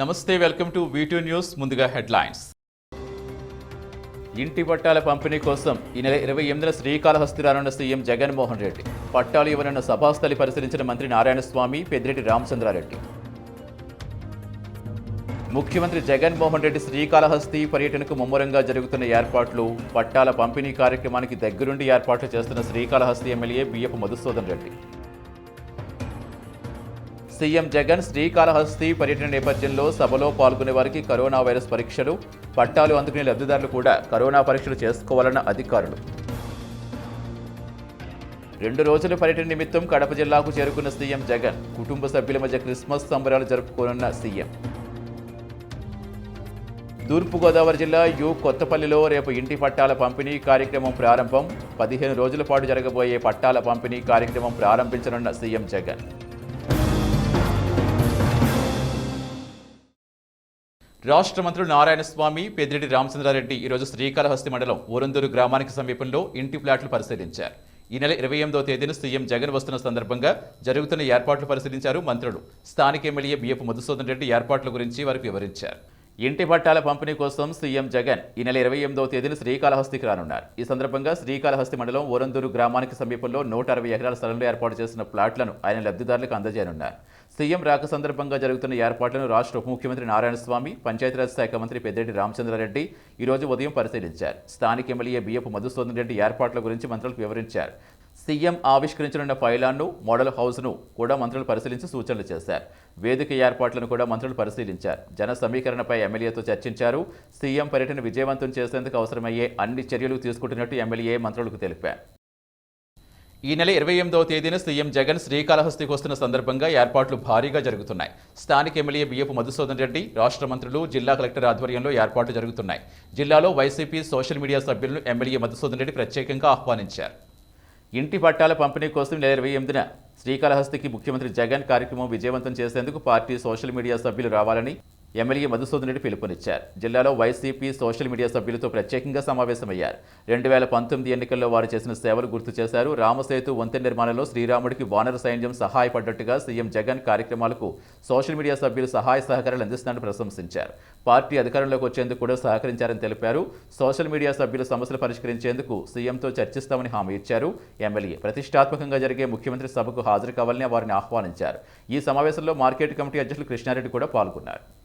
నమస్తే welcome to వీటూ news ముందుగా headlines. ఇంటి పట్టాల పంపిణీ కోసం ఈ నెల ఇరవై ఎనిమిదిన శ్రీకాళహస్తి రానున్న సీఎం జగన్మోహన్ రెడ్డి. పట్టాలు ఇవ్వనున్న సభాస్థలి పరిశీలించిన మంత్రి నారాయణస్వామి పెద్దిరెడ్డి రామచంద్రారెడ్డి. ముఖ్యమంత్రి జగన్మోహన్ రెడ్డి శ్రీకాళహస్తి పర్యటనకు ముమ్మరంగా జరుగుతున్న ఏర్పాట్లు పట్టాల పంపిణీ కార్యక్రమానికి దగ్గరుండి ఏర్పాట్లు చేస్తున్న శ్రీకాళహస్తి ఎమ్మెల్యే బియ్యపు మధుసూదన్ రెడ్డి. సీఎం జగన్ శ్రీకాళహస్తి పర్యటన నేపథ్యంలో సభలో పాల్గొనే వారికి కరోనా వైరస్ పరీక్షలు పట్టాలు అందుకునే లబ్ధిదారులు కూడా కరోనా పరీక్షలు చేసుకోవాలన్న అధికారులు. రెండు రోజుల పర్యటన నిమిత్తం కడప జిల్లాకు చేరుకున్న సీఎం జగన్ కుటుంబ సభ్యుల మధ్య క్రిస్మస్ సంబరాలు జరుపుకోనున్న సీఎం. తూర్పుగోదావరి జిల్లా యు కొత్తపల్లిలో రేపు ఇంటి పట్టాల పంపిణీ కార్యక్రమం ప్రారంభం. పదిహేను రోజుల పాటు జరగబోయే పట్టాల పంపిణీ కార్యక్రమం ప్రారంభించనున్న సీఎం జగన్. రాష్ట్ర మంత్రులు నారాయణస్వామి పెద్దిరెడ్డి రామచంద్రారెడ్డి ఈరోజు శ్రీకాళహస్తి మండలం ఊరందూరు గ్రామానికి సమీపంలో ఇంటి ప్లాట్లు పరిశీలించారు. ఈ నెల ఇరవై ఎనిమిదో తేదీన సీఎం జగన్ వస్తున్న సందర్భంగా జరుగుతున్న ఏర్పాట్లు పరిశీలించారు మంత్రులు. స్థానిక ఎమ్మెల్యే బిఎఫ్ మధుసూదన్ రెడ్డి ఏర్పాట్ల గురించి వారికి వివరించారు. ఇంటి పట్టాల పంపిణీ కోసం సీఎం జగన్ ఈ నెల ఇరవై ఎనిమిదవ తేదీన శ్రీకాళహస్తికి రానున్నారు. ఈ సందర్భంగా శ్రీకాళహస్తి మండలం ఓరందూరు గ్రామానికి సమీపంలో నూట అరవై ఎకరాల స్థలంలో ఏర్పాటు చేసిన ప్లాట్లను ఆయన లబ్ధిదారులకు అందజేయనున్నారు. సీఎం రాక సందర్భంగా జరుగుతున్న ఏర్పాట్లను రాష్ట్ర ఉప ముఖ్యమంత్రి నారాయణస్వామి పంచాయతీరాజ్ శాఖ మంత్రి పెద్దిరెడ్డి రామచంద్రారెడ్డి ఈరోజు ఉదయం పరిశీలించారు. స్థానిక ఎమ్మెల్యే బియ్యపు మధుసూదన్ రెడ్డి ఏర్పాట్ల గురించి మంత్రులకు వివరించారు. సీఎం ఆవిష్కరించనున్న ఫైలాన్ను మోడల్ హౌస్ను కూడా మంత్రులు పరిశీలించి సూచనలు చేశారు. వేదిక ఏర్పాట్లను కూడా మంత్రులు పరిశీలించారు. జన సమీకరణపై ఎమ్మెల్యేతో చర్చించారు. సీఎం పర్యటన విజయవంతం చేసేందుకు అవసరమయ్యే అన్ని చర్యలు తీసుకుంటున్నట్టు ఎమ్మెల్యే మంత్రులకు తెలిపారు. ఈ నెల ఇరవై ఎనిమిదవ తేదీన సీఎం జగన్ శ్రీకాళహస్తికి వస్తున్న సందర్భంగా ఏర్పాట్లు భారీగా జరుగుతున్నాయి. స్థానిక ఎమ్మెల్యే బియ్యపు మధుసూదన్ రెడ్డి రాష్ట్ర మంత్రులు జిల్లా కలెక్టర్ ఆధ్వర్యంలో ఏర్పాట్లు జరుగుతున్నాయి. జిల్లాలో వైసీపీ సోషల్ మీడియా సభ్యులను ఎమ్మెల్యే మధుసూదన్ రెడ్డి ప్రత్యేకంగా ఆహ్వానించారు. ఇంటి పట్టాల పంపిణీ కోసం నెల ఇరవై ఎనిమిదిన శ్రీకాళహస్తికి ముఖ్యమంత్రి జగన్ కార్యక్రమం విజయవంతం చేసేందుకు పార్టీ సోషల్ మీడియా సభ్యులు రావాలని ఎమ్మెల్యే మధుసూదన్ రెడ్డి పిలుపునిచ్చారు. జిల్లాలో వైసీపీ సోషల్ మీడియా సభ్యులతో ప్రత్యేకంగా సమావేశమయ్యారు. రెండు వేల పంతొమ్మిది ఎన్నికల్లో వారు చేసిన సేవలు గుర్తు చేశారు. రామసేతు వంతెన నిర్మాణంలో శ్రీరాముడికి వానర సైన్యం సహాయపడ్డట్టుగా సీఎం జగన్ కార్యక్రమాలకు సోషల్ మీడియా సభ్యులు సహాయ సహకారాలు అందిస్తున్నారని ప్రశంసించారు. పార్టీ అధికారంలోకి వచ్చేందుకు కూడా సహకరించారని తెలిపారు. సోషల్ మీడియా సభ్యుల సమస్యలు పరిష్కరించేందుకు సీఎంతో చర్చిస్తామని హామీ ఇచ్చారు. ఎమ్మెల్యే ప్రతిష్టాత్మకంగా జరిగే ముఖ్యమంత్రి సభకు హాజరు కావాలని వారిని ఆహ్వానించారు. ఈ సమావేశంలో మార్కెట్ కమిటీ అధ్యక్షులు కృష్ణారెడ్డి కూడా పాల్గొన్నారు.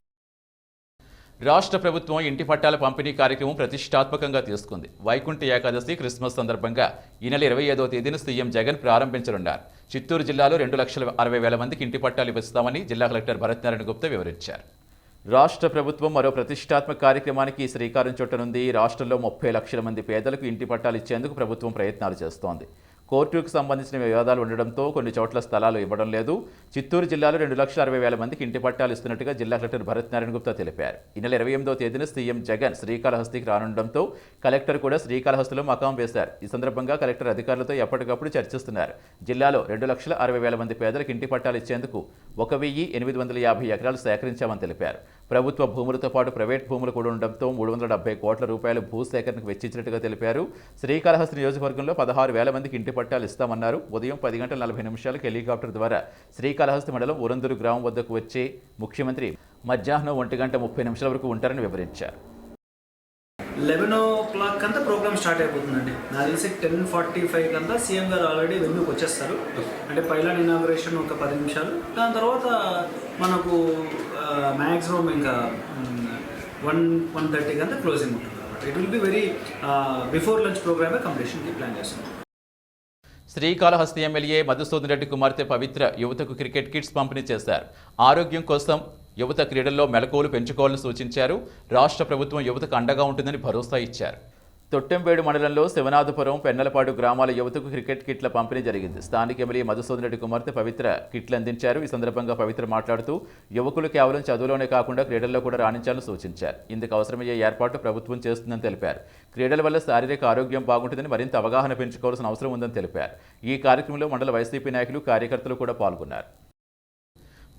రాష్ట్ర ప్రభుత్వం ఇంటి పట్టాల పంపిణీ కార్యక్రమం ప్రతిష్టాత్మకంగా తీసుకుంది. వైకుంఠ ఏకాదశి క్రిస్మస్ సందర్భంగా ఈ నెల ఇరవై ఐదో తేదీన సీఎం జగన్ ప్రారంభించనున్నారు. చిత్తూరు జిల్లాలో రెండు లక్షల అరవై వేల మందికి ఇంటి పట్టాలు ఇస్తామని జిల్లా కలెక్టర్ భరత్ నారాయణ గుప్తా వివరించారు. రాష్ట్ర ప్రభుత్వం మరో ప్రతిష్టాత్మక కార్యక్రమానికి శ్రీకారం చుట్టనుంది. రాష్ట్రంలో ముప్పై లక్షల మంది పేదలకు ఇంటి పట్టాలు ఇచ్చేందుకు ప్రభుత్వం ప్రయత్నాలు చేస్తోంది. కోర్టుకు సంబంధించిన వివాదాలు ఉండడంతో కొన్ని చోట్ల స్థలాలు ఇవ్వడం లేదు. చిత్తూరు జిల్లాలో రెండు లక్షల అరవై వేల మందికి ఇంటి పట్టాలు ఇస్తున్నట్టుగా జిల్లా కలెక్టర్ భరత్ నారాయణ గుప్తా తెలిపారు. ఈ నెల ఇరవై ఎనిమిదో తేదీన సీఎం జగన్ శ్రీకాళహస్తికి రానుండడంతో కలెక్టర్ కూడా శ్రీకాళహస్తిలో మకాం వేశారు. ఈ సందర్భంగా కలెక్టర్ అధికారులతో ఎప్పటికప్పుడు చర్చిస్తున్నారు. జిల్లాలో రెండు లక్షల అరవై వేల మంది పేదలకు ఇంటి పట్టాలు ఇచ్చేందుకు ఒక వెయ్యి ఎనిమిది వందల యాభై ఎకరాలు సేకరించామని తెలిపారు. ప్రభుత్వ భూములతో పాటు ప్రైవేట్ భూములు కూడా ఉండడంతో మూడు వందల డెబ్బై కోట్ల రూపాయలు భూ సేకరణకు వెచ్చించినట్టుగా తెలిపారు. శ్రీకాళహస్తి నియోజకవర్గంలో పదహారు వేల మందికి ఇంటి పట్టాలు ఇస్తామన్నారు. ఉదయం పది గంటల నలభై నిమిషాలకు హెలికాప్టర్ ద్వారా శ్రీకాళహస్తి మండలం ఉరందూరు గ్రామం వద్దకు వచ్చే ముఖ్యమంత్రి మధ్యాహ్నం ఒంటి గంట ముప్పై నిమిషాల వరకు ఉంటారని వివరించారు. లెవెన్ ఓ క్లాక్ అంతా ప్రోగ్రామ్ స్టార్ట్ అయిపోతుందండి. నాకు తెలిసి టెన్ ఫార్టీ ఫైవ్ కంతా సీఎం గారు ఆల్రెడీ వెన్యూకి వచ్చేస్తారు. అంటే పైలాన్ ఇనాగ్రేషన్ ఒక పది నిమిషాలు. దాని తర్వాత మనకు మ్యాక్సిమం ఇంకా వన్ వన్ థర్టీకి అంతా క్లోజింగ్ ఉంటుంది it will be very before lunch ప్రోగ్రామే కంప్లీషన్కి ప్లాన్ చేస్తున్నాం శ్రీకాళహస్తి ఎమ్మెల్యే మధుసూదన్ రెడ్డి కుమార్తె పవిత్ర యువతకు క్రికెట్ కిట్స్ పంపిణీ చేశారు. ఆరోగ్యం కోసం యువత క్రీడల్లో మెలకువలు పెంచుకోవాలని సూచించారు. రాష్ట్ర ప్రభుత్వం యువతకు అండగా ఉంటుందని భరోసా ఇచ్చారు. తొట్టెంపేడు మండలంలో శివనాథపురం పెన్నలపాడు గ్రామాల యువతకు క్రికెట్ కిట్ల పంపిణీ జరిగింది. స్థానిక ఎమ్మెల్యే మధుసూదన్ రెడ్డి కుమార్తె పవిత్ర కిట్లు అందించారు. ఈ సందర్భంగా పవిత్ర మాట్లాడుతూ యువకులు కేవలం చదువులోనే కాకుండా క్రీడల్లో కూడా రాణించాలని సూచించారు. ఇందుకు అవసరమయ్యే ఏర్పాటు ప్రభుత్వం చేస్తుందని తెలిపారు. క్రీడల వల్ల శారీరక ఆరోగ్యం బాగుంటుందని మరింత అవగాహన పెంచుకోవాల్సిన అవసరం ఉందని తెలిపారు. ఈ కార్యక్రమంలో మండల వైసీపీ నాయకులు కార్యకర్తలు కూడా పాల్గొన్నారు.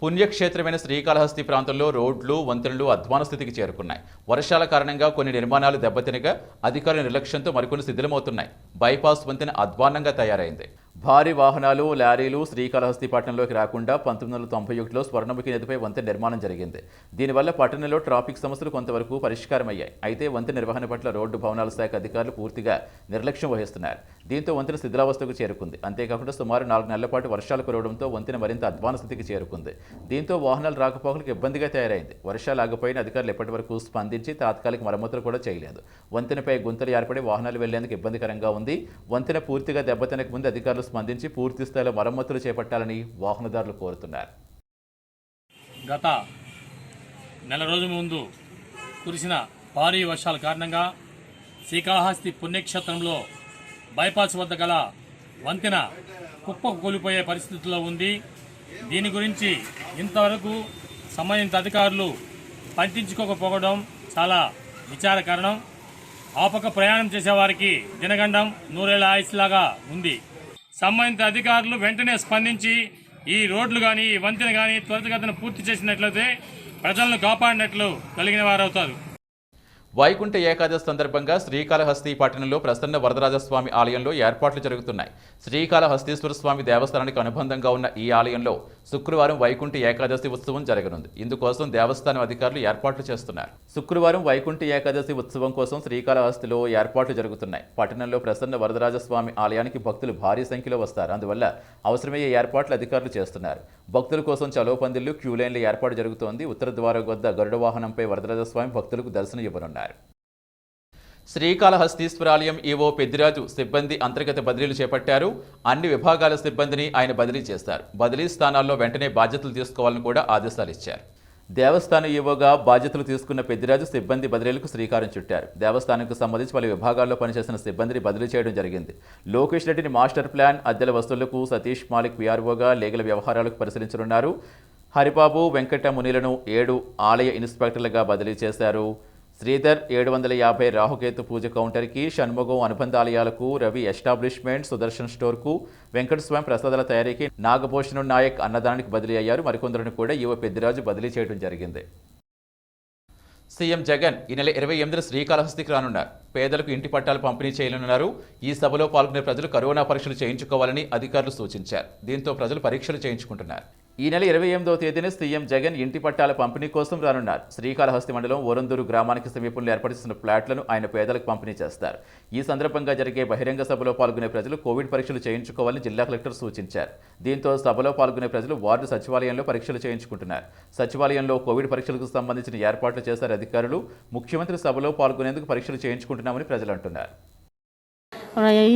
పుణ్యక్షేత్రమైన శ్రీకాళహస్తి ప్రాంతంలో రోడ్లు వంతెనలు అధ్వాన స్థితికి చేరుకున్నాయి. వర్షాల కారణంగా కొన్ని నిర్మాణాలు దెబ్బతినగా అధికారుల నిర్లక్ష్యంతో మరికొన్ని శిథిలమవుతున్నాయి. బైపాస్ వంతెన అధ్వాన్నంగా తయారైంది. భారీ వాహనాలు లారీలు శ్రీకాళహస్తి పట్టణంలోకి రాకుండా పంతొమ్మిది వందల తొంభై ఒకటిలో స్వర్ణముఖి నదిపై వంతెన నిర్మాణం జరిగింది. దీనివల్ల పట్టణంలో ట్రాఫిక్ సమస్యలు కొంతవరకు పరిష్కారమయ్యాయి. అయితే వంతెన నిర్వహణ పట్ల రోడ్డు భవనాల శాఖ అధికారులు పూర్తిగా నిర్లక్ష్యం వహిస్తున్నారు. దీంతో వంతెన శిథిలావస్థకు చేరుకుంది. అంతేకాకుండా సుమారు నాలుగు నెలల పాటు వర్షాలు కురవడంతో వంతెన మరింత అధ్వాన స్థితికి చేరుకుంది. దీంతో వాహనాలు రాకపోకలకు ఇబ్బందిగా తయారైంది. వర్షాలు ఆగిపోయిన అధికారులు ఎప్పటి వరకు స్పందించి తాత్కాలిక మరమ్మతులు కూడా చేయలేదు. వంతెనపై గుంతలు ఏర్పడి వాహనాలు వెళ్ళేందుకు ఇబ్బందికరంగా ఉంది. వంతెన పూర్తిగా దెబ్బతినక ముందు అధికారులు స్పందించి పూర్తి స్థాయిలో మరమ్మతులు చేపట్టాలని వాహనదారులు కోరుతున్నారు. గత నెల రోజుల ముందు కురిసిన భారీ వర్షాల కారణంగా శ్రీకాళహస్తి పుణ్యక్షేత్రంలో బైపాస్ వద్ద గల వంతెన కుప్పకు కూలిపోయే పరిస్థితిలో ఉంది. దీని గురించి ఇంతవరకు సంబంధిత అధికారులు పట్టించుకోకపోవడం చాలా విచారకరణం ఆపక ప్రయాణం చేసేవారికి దినగండం నూరేళ్ళ ఆయుస్లాగా ఉంది. సంబంధిత అధికారులు వెంటనే స్పందించి ఈ రోడ్లు కానీ ఈ వంతెన కానీ త్వరితగతిన పూర్తి చేసినట్లయితే ప్రజలను కాపాడినట్లు కలిగిన వారవుతారు. వైకుంఠ ఏకాదశి సందర్భంగా శ్రీకాళహస్తి పట్టణంలో ప్రసన్న వరదరాజస్వామి ఆలయంలో ఏర్పాట్లు జరుగుతున్నాయి. శ్రీకాళహస్తీశ్వర స్వామి దేవస్థానానికి అనుబంధంగా ఉన్న ఈ ఆలయంలో శుక్రవారం వైకుంఠ ఏకాదశి ఉత్సవం జరగనుంది. ఇందుకోసం దేవస్థానం అధికారులు ఏర్పాట్లు చేస్తున్నారు. శుక్రవారం వైకుంఠ ఏకాదశి ఉత్సవం కోసం శ్రీకాళహస్తిలో ఏర్పాట్లు జరుగుతున్నాయి. పట్టణంలో ప్రసన్న వరదరాజస్వామి ఆలయానికి భక్తులు భారీ సంఖ్యలో వస్తారు. అందువల్ల అవసరమయ్యే ఏర్పాట్లు అధికారులు చేస్తున్నారు. భక్తుల కోసం చలో పందిళ్ళు క్యూలైన్ల ఏర్పాటు జరుగుతోంది. ఉత్తర ద్వారం వద్ద గరుడ వాహనంపై వరదరాజస్వామి భక్తులకు దర్శనం ఇవ్వనున్నారు. శ్రీకాళహస్తీశ్వరాలయం ఈవో పెద్దిరాజు సిబ్బంది అంతర్గత బదిలీలు చేపట్టారు. అన్ని విభాగాల సిబ్బందిని ఆయన బదిలీ చేశారు బదిలీ స్థానాల్లో వెంటనే బాధ్యతలు తీసుకోవాలని కూడా ఆదేశాలు ఇచ్చారు. దేవస్థానం ఈవోగా బాధ్యతలు తీసుకున్న పెద్దిరాజు సిబ్బంది బదిలీలకు శ్రీకారం చుట్టారు. దేవస్థానంకు సంబంధించి పలు విభాగాల్లో పనిచేసిన సిబ్బందిని బదిలీ చేయడం జరిగింది. లోకేష్ రెడ్డిని మాస్టర్ ప్లాన్ అద్దెల వస్తువులకు సతీష్ మాలిక్ పిఆర్ఓగా లీగల్ వ్యవహారాలకు పరిశీలించనున్నారు. హరిబాబు వెంకట మునిలను ఏడు ఆలయ ఇన్స్పెక్టర్లుగా బదిలీ చేశారు. శ్రీధర్ ఏడు వందల యాభై రాహుకేతు పూజ కౌంటర్కి షణ్ముఖం అనుబంధాలయాలకు రవి ఎస్టాబ్లిష్మెంట్ సుదర్శన్ స్టోర్కు వెంకటస్వామి ప్రసాదాల తయారీకి నాగభూషణం నాయక్ అన్నదానానికి బదిలీ అయ్యారు. మరికొందరిని కూడా యువ పెద్దిరాజు బదిలీ చేయడం జరిగింది. సీఎం జగన్ ఈ నెల ఇరవై ఎనిమిదిన శ్రీకాళహస్తికి రానున్నారు. పేదలకు ఇంటి పట్టాలు పంపిణీ చేయనున్నారు. ఈ సభలో పాల్గొనే ప్రజలు కరోనా పరీక్షలు చేయించుకోవాలని అధికారులు సూచించారు. దీంతో ప్రజలు పరీక్షలు చేయించుకుంటున్నారు. ఈ నెల ఇరవై ఎనిమిదవ తేదీన సీఎం జగన్ ఇంటి పట్టాల పంపిణీ కోసం రానున్నారు. శ్రీకాళహస్తి మండలం ఓరందూరు గ్రామానికి సమీపంలో ఏర్పాటు చేసిన ఫ్లాట్లను ఆయన పేదలకు పంపిణీ చేస్తారు. ఈ సందర్భంగా జరిగే బహిరంగ సభలో పాల్గొనే ప్రజలు కోవిడ్ పరీక్షలు చేయించుకోవాలని జిల్లా కలెక్టర్ సూచించారు. దీంతో సభలో పాల్గొనే ప్రజలు వార్డు సచివాలయంలో పరీక్షలు చేయించుకుంటున్నారు. సచివాలయంలో కోవిడ్ పరీక్షలకు సంబంధించిన ఏర్పాట్లు చేశారు అధికారులు. ముఖ్యమంత్రి సభలో పాల్గొనేందుకు పరీక్షలు చేయించుకుంటున్నామని ప్రజలు అంటున్నారు.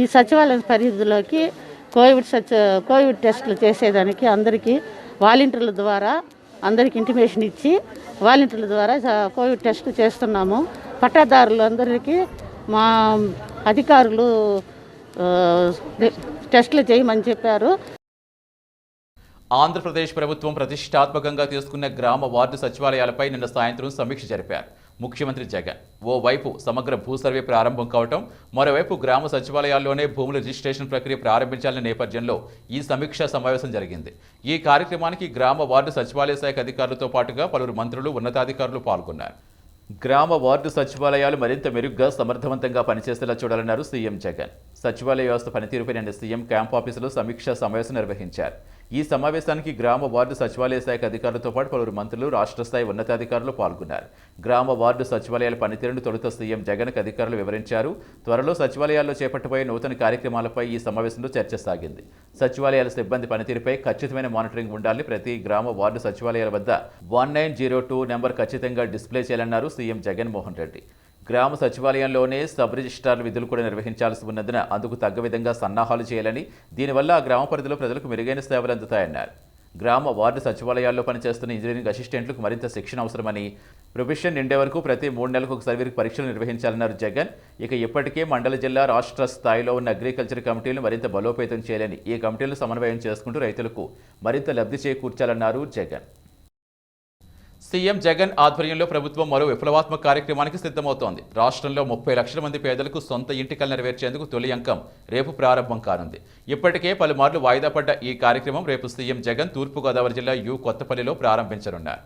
ఈ సచివాలయం పరిధిలోకి కోవిడ్ సచ కోవిడ్ టెస్టులు చేసేదానికి అందరికీ వాలంటీర్ల ద్వారా అందరికి ఇంటిమేషన్ ఇచ్చి వాలంటీర్ల ద్వారా కోవిడ్ టెస్టులు చేస్తున్నాము. పట్టాదారులు అందరికీ మా అధికారులు టెస్టులు చేయమని చెప్పారు. ఆంధ్రప్రదేశ్ ప్రభుత్వం ప్రతిష్టాత్మకంగా తీసుకున్న గ్రామ వార్డు సచివాలయాలపై నిన్న సాయంత్రం సమీక్ష జరిపారు. ముఖ్యమంత్రి జగన్. ఓవైపు సమగ్ర భూ సర్వే ప్రారంభం కావటం మరోవైపు గ్రామ సచివాలయాల్లోనే భూముల రిజిస్ట్రేషన్ ప్రక్రియ ప్రారంభించాలనే నేపథ్యంలో ఈ సమీక్షా సమావేశం జరిగింది. ఈ కార్యక్రమానికి గ్రామ వార్డు సచివాలయ శాఖ అధికారులతో పాటుగా పలువురు మంత్రులు ఉన్నతాధికారులు పాల్గొన్నారు. గ్రామ వార్డు సచివాలయాలు మరింత మెరుగ్గా సమర్థవంతంగా పనిచేసేలా చూడాలన్నారు సీఎం జగన్. సచివాలయ వ్యవస్థ పనితీరుపై నిన్న సీఎం క్యాంప్ ఆఫీసులో సమీక్షా సమావేశం నిర్వహించారు. ఈ సమావేశానికి గ్రామ వార్డు సచివాలయ శాఖ అధికారులతో పాటు పలువురు మంత్రులు రాష్ట్ర స్థాయి ఉన్నతాధికారులు పాల్గొన్నారు. గ్రామ వార్డు సచివాలయాల పనితీరును తొలుత సీఎం జగన్కు అధికారులు వివరించారు. త్వరలో సచివాలయాల్లో చేపట్టబోయే నూతన కార్యక్రమాలపై ఈ సమావేశంలో చర్చ సాగింది. సచివాలయాల సిబ్బంది పనితీరుపై ఖచ్చితమైన మానిటరింగ్ ఉండాలని ప్రతి గ్రామ వార్డు సచివాలయాల వద్ద one nine zero two number ఖచ్చితంగా డిస్ప్లే చేయాలన్నారు సీఎం జగన్మోహన్ రెడ్డి. గ్రామ సచివాలయంలోనే సబ్ రిజిస్ట్రార్ విధులు కూడా నిర్వహించాల్సి ఉన్నందున అందుకు తగ్గ విధంగా సన్నాహాలు చేయాలని దీనివల్ల ఆ గ్రామ పరిధిలో ప్రజలకు మెరుగైన సేవలు అందుతాయన్నారు. గ్రామ వార్డు సచివాలయాల్లో పనిచేస్తున్న ఇంజనీరింగ్ అసిస్టెంట్లకు మరింత శిక్షణ అవసరమని ప్రొఫెషన్ నిండే వరకు ప్రతి మూడు నెలలకు ఒకసారి వీరికి పరీక్షలు నిర్వహించాలన్నారు జగన్. ఇక ఇప్పటికే మండల జిల్లా రాష్ట్ర స్థాయిలో ఉన్న అగ్రికల్చర్ కమిటీలు మరింత బలోపేతం చేయాలని ఈ కమిటీలు సమన్వయం చేసుకుంటూ రైతులకు మరింత లబ్ధి చేకూర్చాలన్నారు జగన్. సీఎం జగన్ ఆధ్వర్యంలో ప్రభుత్వం మరో విప్లవాత్మక కార్యక్రమానికి సిద్ధమవుతోంది. రాష్ట్రంలో ముప్పై లక్షల మంది పేదలకు సొంత ఇంటికలు నెరవేర్చేందుకు తొలి అంకం రేపు ప్రారంభం కానుంది. ఇప్పటికే పలుమార్లు వాయిదా పడ్డ ఈ కార్యక్రమం రేపు సీఎం జగన్ తూర్పుగోదావరి జిల్లా యు కొత్తపల్లిలో ప్రారంభించనున్నారు.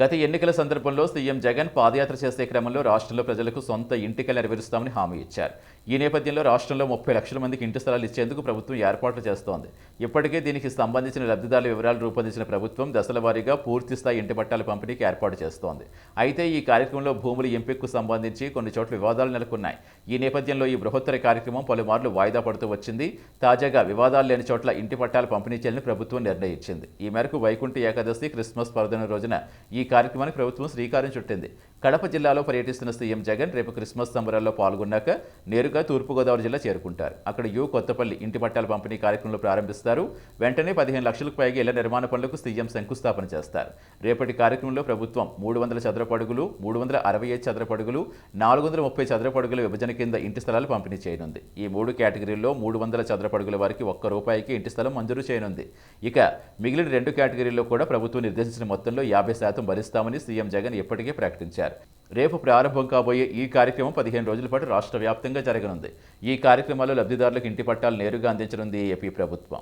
గత ఎన్నికల సందర్భంలో సీఎం జగన్ పాదయాత్ర చేసే క్రమంలో రాష్ట్రంలో ప్రజలకు సొంత ఇంటికలు నెరవేరుస్తామని హామీ ఇచ్చారు. ఈ నేపథ్యంలో రాష్ట్రంలో ముప్పై లక్షల మందికి ఇంటి స్థలాలు ఇచ్చేందుకు ప్రభుత్వం ఏర్పాట్లు చేస్తోంది. ఇప్పటికే దీనికి సంబంధించిన లబ్ధిదారుల వివరాలు రూపొందించిన ప్రభుత్వం దశల వారీగా పూర్తి స్థాయి ఇంటి పట్టాల పంపిణీకి ఏర్పాటు చేస్తోంది. అయితే ఈ కార్యక్రమంలో భూముల ఎంపికకు సంబంధించి కొన్ని చోట్ల వివాదాలు నెలకొన్నాయి. ఈ నేపథ్యంలో ఈ బృహత్తర కార్యక్రమం పలుమార్లు వాయిదా పడుతూ వచ్చింది. తాజాగా వివాదాలు లేని చోట్ల ఇంటి పట్టాలు పంపిణీ చేయాలని ప్రభుత్వం నిర్ణయించింది. ఈ మేరకు వైకుంఠ ఏకాదశి క్రిస్మస్ పర్వదిన రోజున ఈ కార్యక్రమానికి ప్రభుత్వం శ్రీకారం చుట్టింది. కడప జిల్లాలో పర్యటిస్తున్న సీఎం జగన్ రేపు క్రిస్మస్ సంబరాల్లో పాల్గొన్నాక నేరుగా తూర్పుగోదావరి జిల్లా చేరుకుంటారు. అక్కడ యు కొత్తపల్లి ఇంటి పట్టాల పంపిణీ కార్యక్రమంలో ప్రారంభిస్తారు. వెంటనే పదిహేను లక్షలకు పైగా ఇళ్ళ నిర్మాణ పనులకు సీఎం శంకుస్థాపన చేస్తారు. రేపటి కార్యక్రమంలో ప్రభుత్వం మూడు వందల చదరపడుగులు మూడు వందల అరవై ఐదు చదరపడుగులు నాలుగు వందల ముప్పై చదరపడుగుల విభజన కింద ఇంటి స్థలాలు పంపిణీ చేయనుంది. ఈ మూడు కేటగిరీల్లో మూడు వందల చదరపడుగుల వారికి ఒక్క రూపాయికి ఇంటి స్థలం మంజూరు చేయనుంది. ఇక మిగిలిన రెండు కేటగిరీల్లో కూడా ప్రభుత్వం నిర్దేశించిన మొత్తంలో యాభై శాతం భరిస్తామని సీఎం జగన్ ఇప్పటికే ప్రకటించారు. రేపు ప్రారంభం కాబోయే ఈ కార్యక్రమం పదిహేను రోజుల పాటు రాష్ట్ర వ్యాప్తంగా జరగనుంది. ఈ కార్యక్రమాల్లో లబ్ధిదారులకు ఇంటి పట్టాలు నేరుగా అందించనుంది ఏపీ ప్రభుత్వం.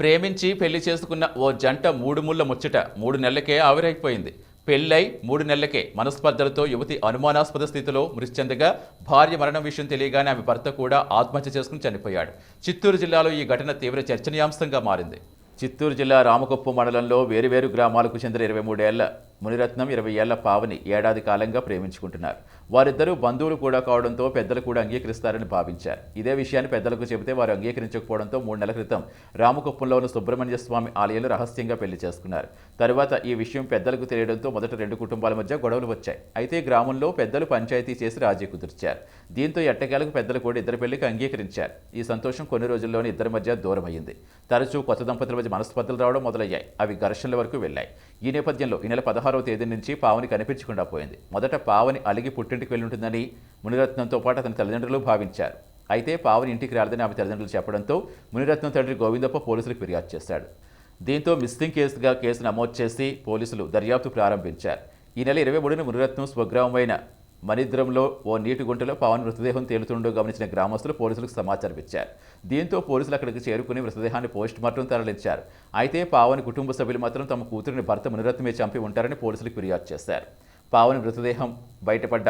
ప్రేమించి పెళ్ళి చేసుకున్న ఓ జంట మూడు ముళ్ళ ముచ్చట మూడు నెలలకే ఆవిరైపోయింది. పెళ్ళై మూడు నెలలకే మనస్పర్ధలతో యువతి అనుమానాస్పద స్థితిలో మృతి చెందగా భార్య మరణం విషయం తెలియగానే ఆమె భర్త కూడా ఆత్మహత్య చేసుకుని చనిపోయాడు. చిత్తూరు జిల్లాలో ఈ ఘటన తీవ్ర చర్చనీయాంశంగా మారింది. చిత్తూరు జిల్లా రామకుప్పం మండలంలో వేరువేరు గ్రామాలకు చెందిన ఇరవై మూడేళ్ళ మునిరత్నం ఇరవై ఏళ్ళ పావని ఏడాది కాలంగా ప్రేమించుకుంటున్నారు. వారిద్దరూ బంధువులు కూడా కావడంతో పెద్దలు కూడా అంగీకరిస్తారని భావించారు. ఇదే విషయాన్ని పెద్దలకు చెబితే వారు అంగీకరించకపోవడంతో మూడు నెలల క్రితం రామకుప్పంలో ఉన్న సుబ్రహ్మణ్య స్వామి ఆలయంలో రహస్యంగా పెళ్ళి చేసుకున్నారు. తరువాత ఈ విషయం పెద్దలకు తెలియడంతో మొదట రెండు కుటుంబాల మధ్య గొడవలు వచ్చాయి. అయితే గ్రామంలో పెద్దలు పంచాయతీ చేసి రాజీ కుదిర్చారు. దీంతో ఎట్టకేలకు పెద్దలు కూడా ఇద్దరు పెళ్ళికి అంగీకరించారు. ఈ సంతోషం కొన్ని రోజుల్లోనే ఇద్దరి మధ్య దూరమైంది తరచూ కొత్త దంపతుల మధ్య మనస్పర్ధలు రావడం మొదలయ్యాయి. అవి ఘర్షణల వరకు వెళ్ళాయి. ఈ నేపథ్యంలో ఈ నెల పదహారవ తేదీ నుంచి పావని కనిపించకుండా పోయింది. మొదట పావని అలిగి పుట్టింటికి వెళ్ళుంటుందని మునిరత్నంతో పాటు అతని తల్లిదండ్రులు భావించారు. అయితే పావని ఇంటికి రాలేదని ఆమె తల్లిదండ్రులు చెప్పడంతో మునిరత్నం తండ్రి గోవిందప్ప పోలీసులకు ఫిర్యాదు చేశాడు. దీంతో మిస్సింగ్ కేసుగా కేసు నమోదు చేసి పోలీసులు దర్యాప్తు ప్రారంభించారు. ఈ నెల ఇరవై మూడున మునిరత్నం స్వగ్రామమైన మణిద్రంలో ఓ నీటి గుంటలో పవన్ మృతదేహం తేలుతుండో గమనించిన గ్రామస్తులు పోలీసులకు సమాచారం ఇచ్చారు. దీంతో పోలీసులు అక్కడికి చేరుకుని మృతదేహాన్ని పోస్ట్ మార్టం తరలించారు. అయితే పావని కుటుంబ సభ్యులు మాత్రం తమ కూతురిని భర్త మునిరత్నమే చంపి ఉంటారని పోలీసులకు ఫిర్యాదు చేశారు. పావని మృతదేహం బయటపడ్డ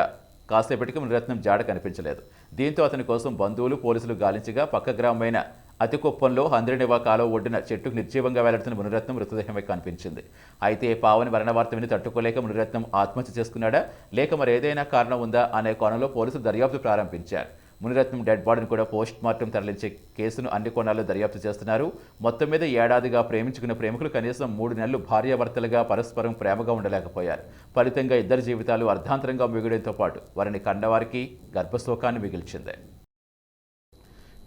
కాసేపటికి మునిరత్నం జాడ కనిపించలేదు. దీంతో అతని కోసం బంధువులు పోలీసులు గాలించగా పక్క గ్రామమైన అతికొప్పంలో హంద్రినివా కాలువ ఒడ్డున చెట్టుకు నిర్జీవంగా వెళ్ళాడుతున్న మునిరత్నం మృతదేహమే కనిపించింది. అయితే పావని మరణ వార్త విని తట్టుకోలేక మునిరత్నం ఆత్మహత్య చేసుకున్నాడా? లేక మరి ఏదైనా కారణం ఉందా అనే కోణంలో పోలీసులు దర్యాప్తు ప్రారంభించారు. మునిరత్నం డెడ్ బాడీని కూడా పోస్ట్ మార్టం తరలించే కేసును అన్ని కోణాల్లో దర్యాప్తు చేస్తున్నారు. మొత్తం మీద ఏడాదిగా ప్రేమించుకున్న ప్రేమికులు కనీసం మూడు నెలలు భార్యాభర్తలుగా పరస్పరం ప్రేమగా ఉండలేకపోయారు. ఫలితంగా ఇద్దరి జీవితాలు అర్ధాంతరంగా మిగిడంతో పాటు వారిని కన్నవారికి గర్భశోకాన్ని మిగిల్చింది.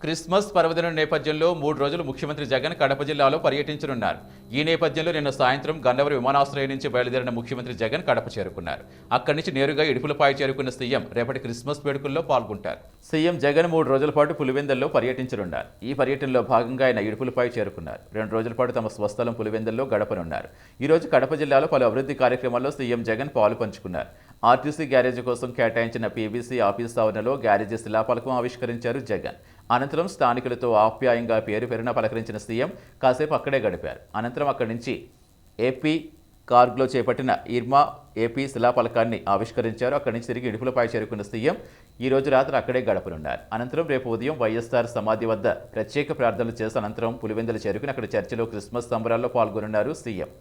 క్రిస్మస్ పర్వదినం నేపథ్యంలో మూడు రోజులు ముఖ్యమంత్రి జగన్ కడప జిల్లాలో పర్యటించనున్నారు. ఈ నేపథ్యంలో నిన్న సాయంత్రం గన్నవరం విమానాశ్రయం నుంచి బయలుదేరిన ముఖ్యమంత్రి జగన్ కడప చేరుకున్నారు. అక్కడి నుంచి నేరుగా ఇడుపులపాయ చేరుకున్న సీఎం రేపటి క్రిస్మస్ వేడుకల్లో పాల్గొంటారు. సీఎం జగన్ మూడు రోజుల పాటు పులివెందల్లో పర్యటించనున్నారు. ఈ పర్యటనలో భాగంగా ఆయన ఇడుపులపాయ చేరుకున్నారు. రెండు రోజుల పాటు తమ స్వస్థలం పులివెందల్లో గడపనున్నారు. ఈరోజు కడప జిల్లాలో పలు అభివృద్ధి కార్యక్రమాల్లో సీఎం జగన్ పాలు పంచుకున్నారు. ఆర్టీసీ గ్యారేజీ కోసం కేటాయించిన పీబీసీ ఆఫీస్ ఆవరణలో గ్యారేజీ శిలాఫలకం ఆవిష్కరించారు జగన్. అనంతరం స్థానికులతో ఆప్యాయంగా పేరు పేరున పలకరించిన సీఎం కాసేపు అక్కడే గడిపారు. అనంతరం అక్కడి నుంచి ఏపీ కార్గ్లో చేపట్టిన ఇర్మా ఏపీ శిలాఫలకాన్ని ఆవిష్కరించారు. అక్కడి నుంచి తిరిగి ఇడుపులపై చేరుకున్న సీఎం ఈ రోజు రాత్రి అక్కడే గడపనున్నారు. అనంతరం రేపు ఉదయం వైఎస్ఆర్ సమాధి వద్ద ప్రత్యేక ప్రార్థనలు చేసి అనంతరం పులివెందులు చేరుకుని అక్కడ చర్చిలో క్రిస్మస్ సంబరాల్లో పాల్గొనున్నారు సీఎం.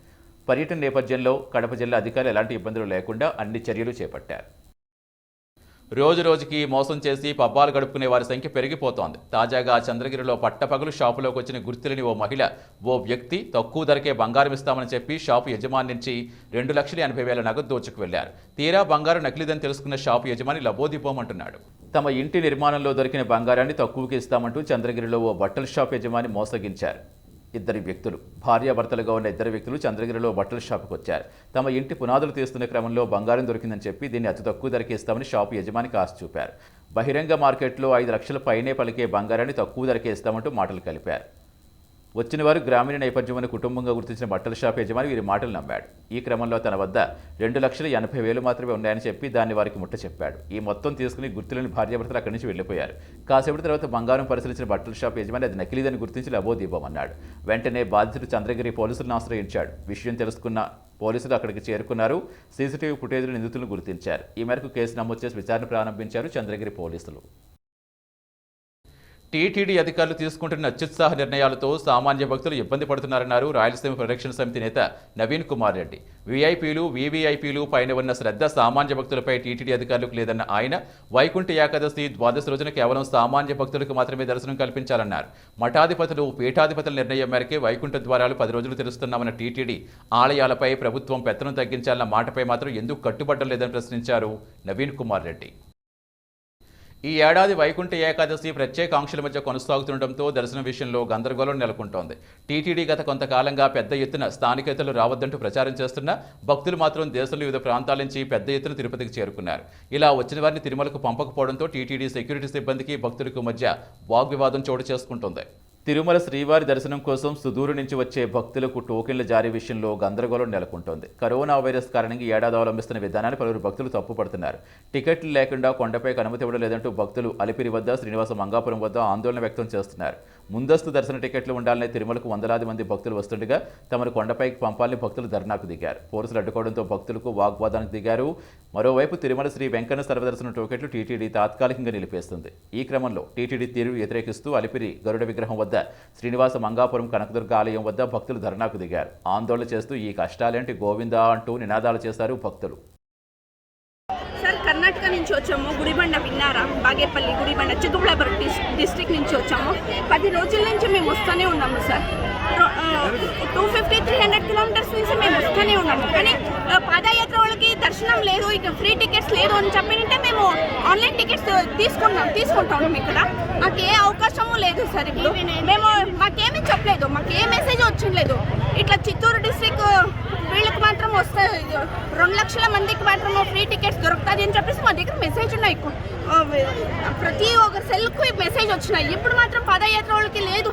పర్యటన నేపథ్యంలో కడప జిల్లా అధికారులు ఎలాంటి ఇబ్బందులు లేకుండా అన్ని చర్యలు చేపట్టారు. రోజు రోజుకి మోసం చేసి పబ్బాలు గడుపుకునే వారి సంఖ్య పెరిగిపోతోంది. తాజాగా చంద్రగిరిలో పట్టపగలు షాపులోకి వచ్చిన గుర్తులేని ఓ మహిళ ఓ వ్యక్తి తక్కువ ధరకే బంగారం ఇస్తామని చెప్పి షాపు యజమాని నుంచి రెండు లక్షల ఎనభై వేల నగదు దోచుకు వెళ్ళారు తీరా బంగారం నకిలీదని తెలుసుకున్న షాపు యజమాని లబోదిపోమంటున్నాడు. తమ ఇంటి నిర్మాణంలో దొరికిన బంగారాన్ని తక్కువకి ఇస్తామంటూ చంద్రగిరిలో ఓ బట్టల షాప్ యజమాని మోసగించారు. ఇద్దరు వ్యక్తులు. భార్యాభర్తలుగా ఉన్న ఇద్దరు వ్యక్తులు చంద్రగిరిలో బట్టల షాపుకు వచ్చారు. తమ ఇంటి పునాదులు తీస్తున్న క్రమంలో బంగారం దొరికిందని చెప్పి దీన్ని అతి తక్కువ ధరకి ఇస్తామని షాపు యజమానికి ఆశ చూపారు. బహిరంగ మార్కెట్లో ఐదు లక్షల పైనే పలికే బంగారాన్ని తక్కువ ధరకే ఇస్తామంటూ మాటలు కలిపారు. వచ్చిన వారు గ్రామీణ నేపథ్యమైన కుటుంబంగా గుర్తించిన బట్టల షాప్ యజమాని వీరి మాటలు నమ్మాడు. ఈ క్రమంలో తన వద్ద రెండు లక్షల ఎనభై వేలు మాత్రమే ఉన్నాయని చెప్పి దాన్ని వారికి ముట్ట చెప్పాడు. ఈ మొత్తం తీసుకుని గుర్తులేని భార్యాభర్తలు అక్కడి నుంచి వెళ్ళిపోయారు. కాసేపటి తర్వాత బంగారం పరిశీలించిన బట్టల షాప్ యజమాని అది నకిలీదని గుర్తించి లబోదీపమన్నాడు వెంటనే బాధితుడు చంద్రగిరి పోలీసులను ఆశ్రయించాడు. విషయం తెలుసుకున్న పోలీసులు అక్కడికి చేరుకున్నారు. సీసీటీవీ ఫుటేజ్లో నిందితులను గుర్తించారు. ఈ మేరకు కేసు నమోదు చేసి విచారణ ప్రారంభించారు చంద్రగిరి పోలీసులు. టీటీడీ అధికారులు తీసుకుంటున్న అత్యుత్సాహ నిర్ణయాలతో సామాన్య భక్తులు ఇబ్బంది పడుతున్నారన్నారు రాయలసీమ పరిరక్షణ సమితి నేత నవీన్ కుమార్ రెడ్డి. వీఐపీలు వీవీఐపీలు పైన ఉన్న శ్రద్ధ సామాన్య భక్తులపై టీటీడీ అధికారులకు లేదన్న ఆయన వైకుంఠ ఏకాదశి ద్వాదశి రోజున కేవలం సామాన్య భక్తులకు మాత్రమే దర్శనం కల్పించాలన్నారు. మఠాధిపతులు పీఠాధిపతుల నిర్ణయం మేరకే వైకుంఠ ద్వారాలు పది రోజులు తెరుస్తున్నామన్న టీటీడీ ఆలయాలపై ప్రభుత్వం పెత్తనం తగ్గించాలన్న మాటపై మాత్రం ఎందుకు కట్టుబట్టలేదని ప్రశ్నించారు నవీన్ కుమార్ రెడ్డి. ఈ ఏడాది వైకుంఠ ఏకాదశి ప్రత్యేక ఆంక్షల మధ్య కొనసాగుతుండటంతో దర్శనం విషయంలో గందరగోళం నెలకొంటోంది. టీటీడీ గత కొంతకాలంగా పెద్ద ఎత్తున స్థానికేతలు రావద్దంటూ ప్రచారం చేస్తున్న భక్తులు మాత్రం దేశంలో వివిధ ప్రాంతాల నుంచి పెద్ద ఎత్తున తిరుపతికి చేరుకున్నారు. ఇలా వచ్చిన వారిని తిరుమలకు పంపకపోవడంతో టీటీడీ సెక్యూరిటీ సిబ్బందికి భక్తులకు మధ్య వాగ్వివాదం చోటు చేసుకుంటోంది. తిరుమల శ్రీవారి దర్శనం కోసం సుదూరు నుంచి వచ్చే భక్తులకు టోకెన్ల జారీ విషయంలో గందరగోళం నెలకొంటోంది. కరోనా వైరస్ కారణంగా ఏడాది అవలంబిస్తున్న విధానాన్ని పలువురు భక్తులు తప్పుపడుతున్నారు. టికెట్లు లేకుండా కొండపై అనుమతి ఇవ్వడం లేదంటూ భక్తులు అలిపిరి వద్ద శ్రీనివాస మంగాపురం వద్ద ఆందోళన వ్యక్తం చేస్తున్నారు. ముందస్తు దర్శన టికెట్లు ఉండాలని తిరుమలకు వందలాది మంది భక్తులు వస్తుండగా తమను కొండపైకి పంపాలని భక్తులు ధర్నాకు దిగారు. పోలీసులు అడ్డుకోవడంతో భక్తులకు వాగ్వాదానికి దిగారు. మరోవైపు తిరుమల శ్రీ వెంకన్న సర్వదర్శన టోకెట్లు టీటీడీ తాత్కాలికంగా నిలిపేస్తుంది. ఈ క్రమంలో టీటీడీ తీరు వ్యతిరేకిస్తూ అలిపిరి గరుడ విగ్రహం వద్ద శ్రీనివాస మంగాపురం కనకదుర్గ ఆలయం వద్ద భక్తులు ధర్నాకు దిగారు. ఆందోళన చేస్తూ ఈ కష్టాలేంటి గోవిందా అంటూ నినాదాలు చేశారు భక్తులు. సార్ కర్ణాటక నుంచి వచ్చాము. గుడిబండ బాగేపల్లి గుడిబండ చిక్కబళ్ళాపురం డిస్ డిస్ట్రిక్ట్ నుంచి వచ్చాము. పది రోజుల నుంచి మేము వస్తూనే ఉన్నాము sir. Two fifty three hundred kilometres నుంచి మేము వస్తూనే ఉన్నాము. కానీ పాదయాత్ర వాళ్ళకి దర్శనం లేదు ఇక ఫ్రీ టికెట్స్ లేదు అని చెప్పినంటే మేము ఆన్లైన్ టికెట్స్ తీసుకున్నాం తీసుకుంటాం ఇక్కడ. మాకు ఏ అవకాశము లేదు సార్ ఇప్పుడు. మేము మాకేమీ చెప్పలేదు మాకు ఏ మెసేజ్ వచ్చిండలేదు. ఇట్లా చిత్తూరు డిస్ట్రిక్ట్ వీళ్ళకి మాత్రం వస్తే రెండు లక్షల మందికి మాత్రం ఫ్రీ టికెట్స్ దొరుకుతుంది అని చెప్పేసి మా దగ్గర మెసేజ్ ఉన్నాయి. ప్రతి ఒక్క సెల్కి మెసేజ్ వచ్చినాయి. ఇప్పుడు మాత్రం పాదయాత్ర వాళ్ళకి లేదు.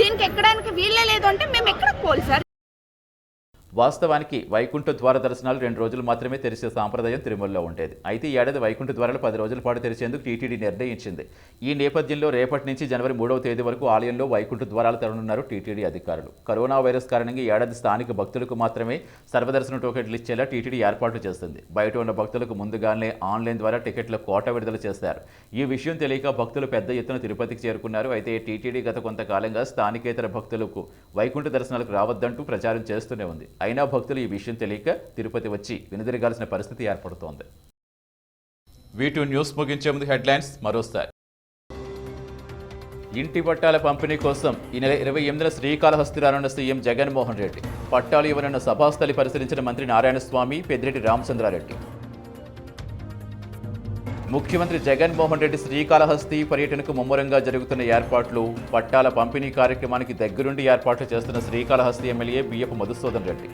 దీనికి ఎక్కడానికి వీళ్ళే లేదు అంటే మేము ఎక్కడికి పోలి సార్? వాస్తవానికి వైకుంఠ ద్వార దర్శనాలు రెండు రోజులు మాత్రమే తెరిచే సాంప్రదాయం తిరుమలలో ఉండేది. అయితే ఈ ఏడాది వైకుంఠ ద్వారాలు పది రోజుల పాటు తెరిచేందుకు టీటీడీ నిర్ణయించింది. ఈ నేపథ్యంలో రేపటి నుంచి జనవరి మూడవ తేదీ వరకు ఆలయంలో వైకుంఠ ద్వారాలు తెరనున్నారు టీటీడీ అధికారులు. కరోనా వైరస్ కారణంగా ఏడాది స్థానిక భక్తులకు మాత్రమే సర్వదర్శన టోకెట్లు ఇచ్చేలా టీటీడీ ఏర్పాట్లు చేస్తుంది. బయట ఉన్న భక్తులకు ముందుగానే ఆన్లైన్ ద్వారా టికెట్ల కోట విడుదల చేశారు. ఈ విషయం తెలియక భక్తులు పెద్ద ఎత్తున తిరుపతికి చేరుకున్నారు. అయితే టీటీడీ గత కొంతకాలంగా స్థానికేతర భక్తులకు వైకుంఠ దర్శనాలకు రావద్దంటూ ప్రచారం చేస్తూనే ఉంది. అయినా భక్తులు ఈ విషయం తెలియక తిరుపతి వచ్చి వెనుదిరగాల్సిన పరిస్థితి ఏర్పడుతోంది. వీటూ న్యూస్ ముగించే ముందు హెడ్లైన్స్ మరోసారి. ఇంటి పట్టాల పంపిణీ కోసం ఈ నెల ఇరవై ఎనిమిదిన శ్రీకాళహస్తి రానున్న సీఎం జగన్మోహన్ రెడ్డి పట్టాలు ఇవ్వనున్న సభాస్థలి పరిశీలించిన మంత్రి నారాయణస్వామి పెద్దిరెడ్డి రామచంద్రారెడ్డి. ముఖ్యమంత్రి జగన్మోహన్ రెడ్డి శ్రీకాళహస్తి పర్యటనకు ముమ్మరంగా జరుగుతున్న ఏర్పాట్లు పట్టాల పంపిణీ కార్యక్రమానికి దగ్గరుండి ఏర్పాట్లు చేస్తున్న శ్రీకాళహస్తి ఎమ్మెల్యే బియ్యపు మధుసూదన్ రెడ్డి.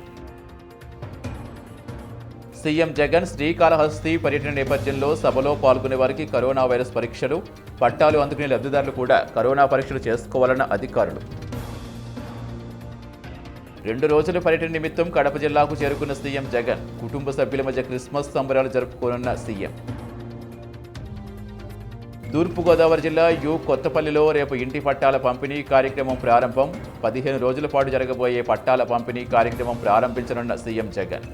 సీఎం జగన్ శ్రీకాళహస్తి పర్యటన నేపథ్యంలో సభలో పాల్గొనే వారికి కరోనా వైరస్ పరీక్షలు పట్టాలు అందుకునే లబ్ధిదారులు కూడా కరోనా పరీక్షలు చేసుకోవాలన్న అధికారులు. రెండు రోజుల పర్యటన నిమిత్తం కడప జిల్లాకు చేరుకున్న సీఎం జగన్ కుటుంబ సభ్యుల మధ్య క్రిస్మస్ సంబరాలు జరుపుకోనున్న సీఎం. తూర్పుగోదావరి జిల్లా యు కొత్తపల్లిలో రేపు ఇంటి పట్టాల పంపిణీ కార్యక్రమం ప్రారంభం. పదిహేను రోజుల పాటు జరగబోయే పట్టాల పంపిణీ కార్యక్రమం ప్రారంభించనున్న సీఎం జగన్.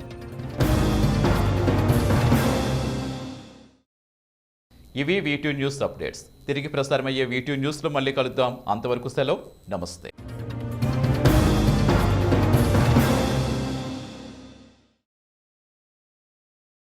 ఇవి వీటూ న్యూస్ అప్డేట్స్ తిరిగి ప్రసారమయ్యే వీటూ న్యూస్లో మళ్ళీ కలుద్దాం. అంతవరకు సెలవు. నమస్తే.